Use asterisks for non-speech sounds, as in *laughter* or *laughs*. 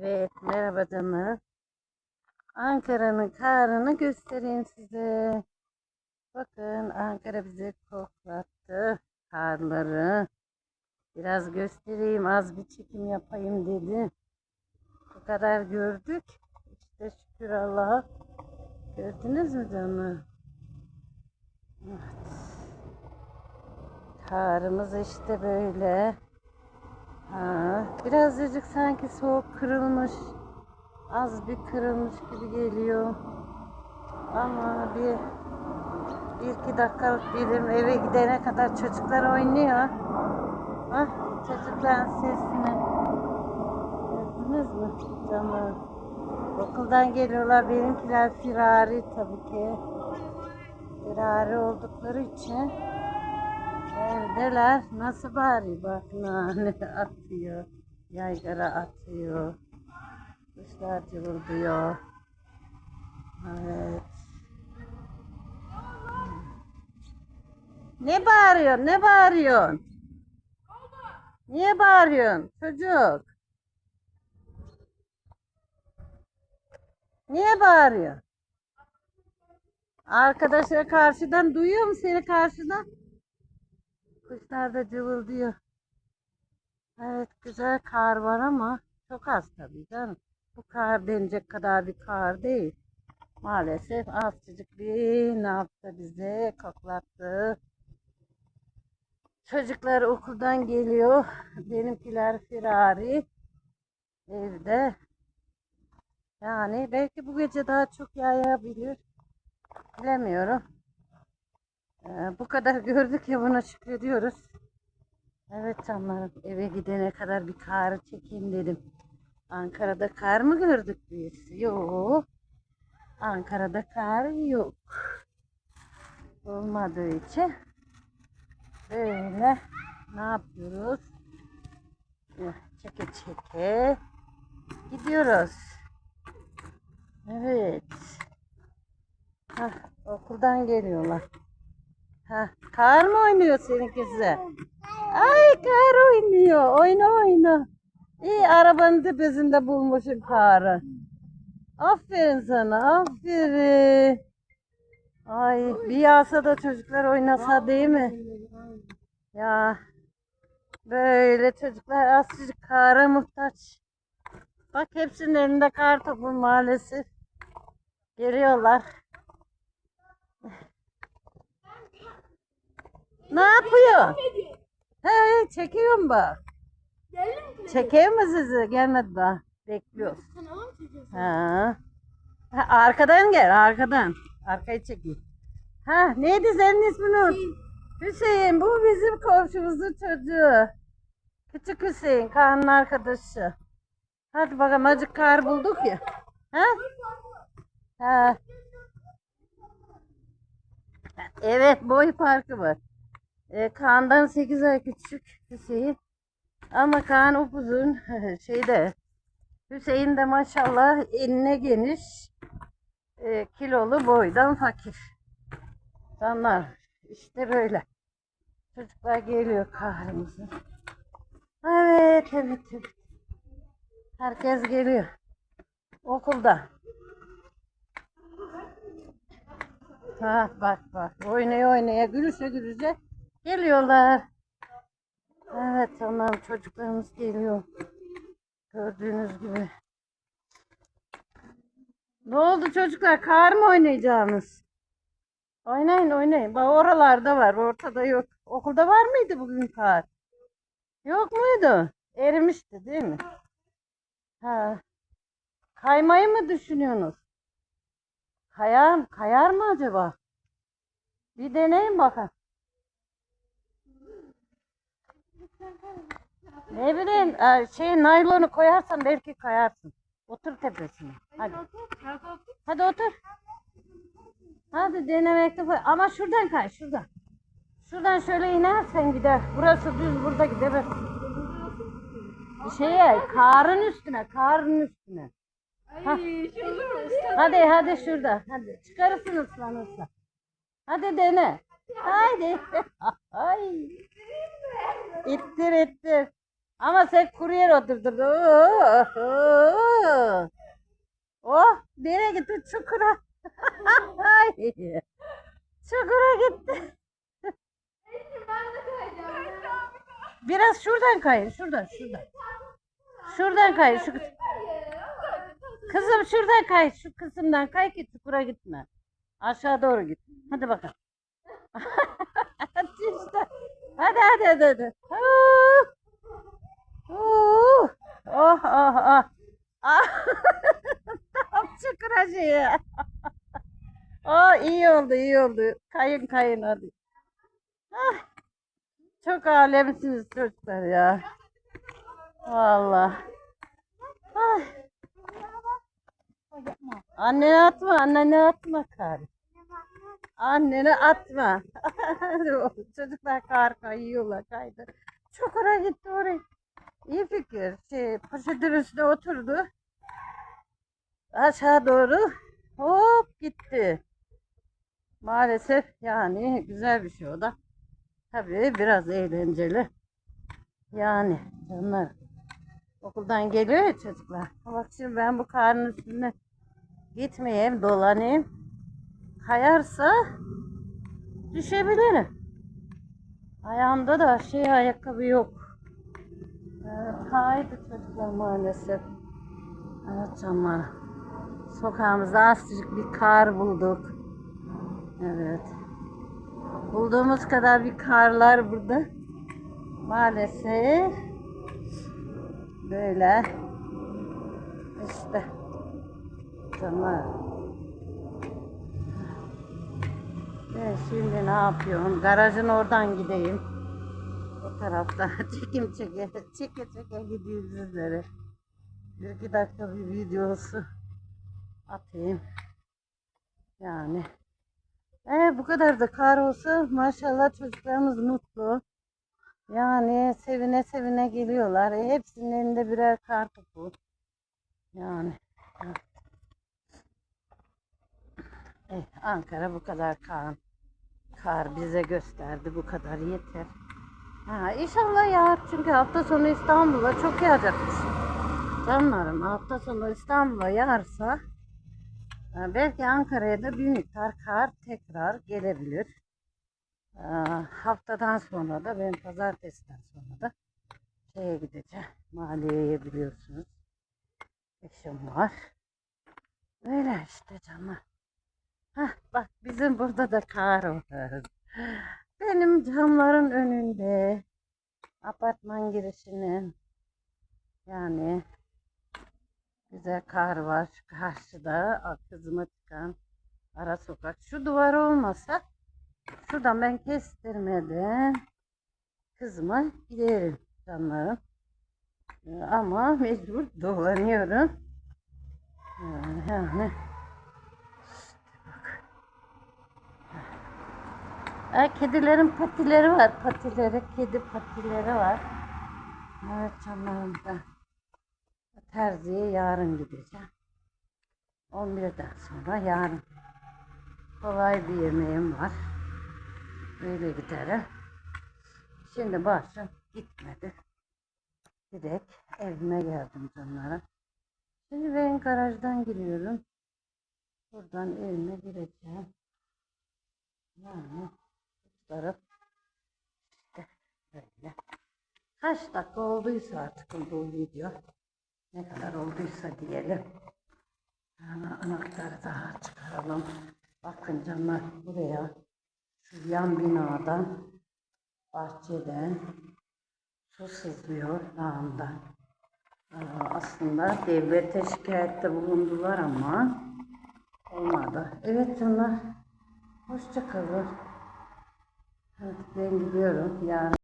Evet, merhaba canım. Ankara'nın karını göstereyim size. Bakın Ankara bize koklattı karları. Biraz göstereyim, az bir çekim yapayım dedi. Bu kadar gördük. İşte şükür Allah'a. Gördünüz mü canım? Evet. Karımız işte böyle. Ha, birazcık sanki soğuk kırılmış. Az bir kırılmış gibi geliyor. Ama bir, bir iki dakikalık dedim eve gidene kadar çocuklar oynuyor. Ah, çocukların sesini. Gördünüz mü canım? Okuldan geliyorlar benimkiler firari tabii ki. Firari oldukları için Evdeler nasıl bari bak nane *laughs* atıyor. Yaygara atıyor. Kuşlar cıvıldıyor. Evet. Ne bağırıyorsun? Ne bağırıyorsun? Niye bağırıyorsun çocuk? Niye bağırıyorsun? Arkadaşlar karşıdan duyuyor mu seni karşıdan? Kuşlar da cıvıldıyor. Evet güzel kar var ama çok az tabii canım. Bu kar denecek kadar bir kar değil. Maalesef azıcık bir ne yaptı bize koklattı. Çocuklar okuldan geliyor. Benimkiler firari. Evde. Yani belki bu gece daha çok yağabilir. Bilemiyorum. Ee, bu kadar gördük ya buna şükrediyoruz. Evet canlarım eve gidene kadar bir karı çekeyim dedim. Ankara'da kar mı gördük biz? Yok. Ankara'da kar yok. Olmadığı için böyle ne yapıyoruz? Eh, Çeke çeke gidiyoruz. Evet. Hah, okuldan geliyorlar. Ha, kar mı oynuyor seninkisi? Ay kar oynuyor. Oyna oyna. İyi arabanın tepesinde bulmuşum karı. Aferin sana. Aferin. Ay bir yağsa da çocuklar oynasa değil mi? Ya böyle çocuklar azıcık kara muhtaç. Bak hepsinin elinde kar topu maalesef. Geliyorlar. Ne yapıyor? He çekiyorum bak. Çekeyim mi sizi? Gelmedi daha. Bekliyoruz. Ha. ha. Arkadan gel arkadan. Arkayı çekeyim. Ha neydi senin ismin o? Hüseyin. Bu bizim komşumuzun çocuğu. Küçük Hüseyin. Kaan'ın arkadaşı. Hadi bakalım acık kar bulduk ya. Ha? Ha. Evet boy farkı var. E, Kaan'dan 8 ay küçük Hüseyin. Ama Kaan upuzun *laughs* şeyde Hüseyin de maşallah eline geniş e, kilolu boydan fakir. Canlar işte böyle. Çocuklar geliyor kahramızın. Evet evet evet. Herkes geliyor. Okulda. Ha bak bak oynaya oynaya gülüşe gülüşe geliyorlar. Evet tamam çocuklarımız geliyor. Gördüğünüz gibi. Ne oldu çocuklar? Kar mı oynayacağınız? Oynayın oynayın. Bak oralarda var. Ortada yok. Okulda var mıydı bugün kar? Yok muydu? Erimişti değil mi? Ha. Kaymayı mı düşünüyorsunuz? Kayar, kayar mı acaba? Bir deneyin bakalım. Ne bileyim, e, şey naylonu koyarsan belki kayarsın. Otur tepesine. Hadi. Hadi otur. Hadi denemekte fay- Ama şuradan kay, şuradan. Şuradan şöyle inersen gider. Burası düz, burada gider. Şeye, karın üstüne, karın üstüne. Hah. Hadi hadi şurada. Hadi çıkarırsın ıslanırsa. Hadi dene. Haydi. *laughs* Ay. İttir ittir. Ama sen kuru yer oturdun. Oh, nereye gitti? Çukura. Çukura gitti. Biraz şuradan kayın, şuradan, şuradan. Şuradan kay, şu kızım şuradan kay, şu kısımdan kay ki çukura gitme. Aşağı doğru git. Hadi bakalım. *laughs* hadi. Hadi hadi hadi. Huu. Oh oh oh. Ah. *laughs* Tam şey. oh iyi oldu iyi oldu. Kayın kayın hadi. Ah. Çok alemsiniz çocuklar ya. Vallahi. Ay. Annene atma, annene atma kar. Annene atma. *laughs* Çocuklar kar kayıyorlar kaydı. Çok oraya gitti oraya. İyi fikir. Şey, poşetin üstüne oturdu. Aşağı doğru hop gitti. Maalesef yani güzel bir şey o da. Tabii biraz eğlenceli. Yani canlar. Okuldan geliyor ya çocuklar. Bak şimdi ben bu karnın üstünde gitmeyeyim, dolanayım. Kayarsa düşebilirim. Ayağımda da şey ayakkabı yok. Evet, kaydı çocuklar maalesef. Evet canlar. Sokağımızda azıcık bir kar bulduk. Evet. Bulduğumuz kadar bir karlar burada. Maalesef böyle işte tamam. Ben şimdi ne yapıyorum? Garajın oradan gideyim. O tarafta *laughs* çekim çeke çeke çeke gidiyoruz sizlere. Bir iki dakika bir videosu atayım. Yani. E, bu kadar da kar olsa maşallah çocuklarımız mutlu. Yani sevine sevine geliyorlar. E, hepsinin elinde birer kar topu. Yani. Eh, Ankara bu kadar kar. Kar bize gösterdi. Bu kadar yeter. Ha, inşallah yağar. Çünkü hafta sonu İstanbul'a çok yağacakmış. Canlarım hafta sonu İstanbul'a yağarsa e, belki Ankara'ya da bir miktar kar tekrar gelebilir. Ee, haftadan sonra da ben pazartesiden sonra da şeye gideceğim. Maliyeye biliyorsunuz. Eşim var. Öyle işte canım. Hah, bak bizim burada da kar var. Benim camların önünde. Apartman girişinin. Yani güzel kar var. Karşıda kızıma çıkan ara sokak. Şu duvar olmasa Şuradan ben kestirmeden kızıma giderim canlarım. Ee, Ama mecbur dolanıyorum. Ee, Yani işte bak. Ha, kedilerin patileri var. Patileri, kedi patileri var. Evet canlarım ben terziye yarın gideceğim. 11'den sonra yarın kolay bir yemeğim var. Böyle giderim. Şimdi başım gitmedi. Direkt evime geldim canlara. Şimdi ben garajdan giriyorum. Buradan evime gireceğim. Yani taraf işte böyle. Kaç dakika olduysa artık bu video. Ne kadar olduysa diyelim. Yani anahtarı daha çıkaralım. Bakın canlar buraya şu yan binadan, bahçeden su sızıyor dağından. Aslında devlete şikayette bulundular ama olmadı. Evet canlar, hoşça Evet, ben gidiyorum. Yarın